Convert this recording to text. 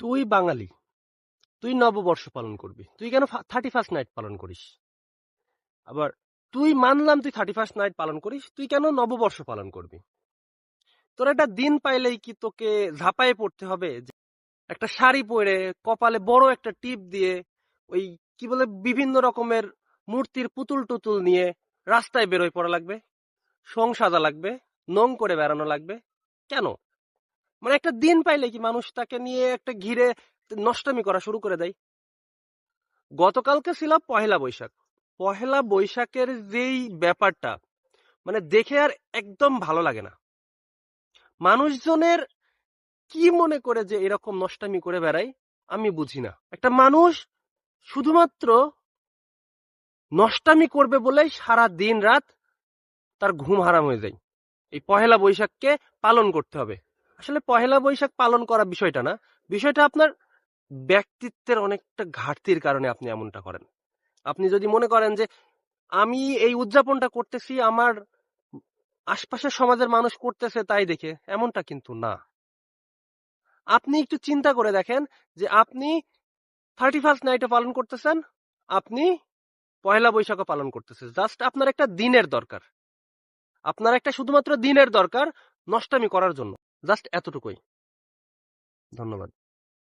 তুই বাঙালি। তুই নববর্ষ পালন করবি। তুই কেন থার্টি ফার্স্ট নাইট পালন করিস? আবার তুই মানলাম তুই থার্টি ফার্স্ট নাইট পালন করিস, তুই কেন নববর্ষ পালন করবি? তোর একটা দিন পাইলেই কি তোকে ঝাঁপায়ে পড়তে হবে একটা শাড়ি পরে কপালে বড় একটা টিপ দিয়ে ওই কি বলে বিভিন্ন রকমের মূর্তির পুতুল টুতুল নিয়ে রাস্তায় বেরোয় পড়া লাগবে সং সাজা লাগবে, নং করে বেড়ানো লাগবে। কেন? মানে একটা দিন পাইলে কি মানুষ তাকে নিয়ে একটা ঘিরে নষ্টামি করা শুরু করে দেয়? গতকালকে ছিল পহেলা বৈশাখ। পহেলা বৈশাখের যেই ব্যাপারটা মানে দেখে আর একদম ভালো লাগে না। মানুষজনের কি মনে করে যে এরকম নষ্টামি করে বেড়ায়, আমি বুঝি না। একটা মানুষ শুধুমাত্র নষ্টামি করবে বলেই সারা দিন রাত তার ঘুম হারাম হয়ে যায়। এই পহেলা বৈশাখকে পালন করতে হবে। আসলে পহেলা বৈশাখ পালন করা বিষয়টা না। বিষয়টা আপনার ব্যক্তিত্বের অনেকটা ঘাটতির কারণে আপনি এমনটা করেন। আপনি যদি মনে করেন যে, আমি এই উদযাপনটা করতেছি, আমার আশপাশের সমাজের মানুষ করতেছে তাই দেখে, এমনটা কিন্তু না। আপনি একটু চিন্তা করে দেখেন যে, আপনি থার্টি ফার্স্ট নাইটে পালন করতেছেন, আপনি পয়লা বৈশাখও পালন করতেছেন। জাস্ট আপনার একটা দিনের দরকার। আপনার একটা শুধুমাত্র দিনের দরকার নষ্টামি করার জন্য। জাস্ট এতটুকুই। ধন্যবাদ।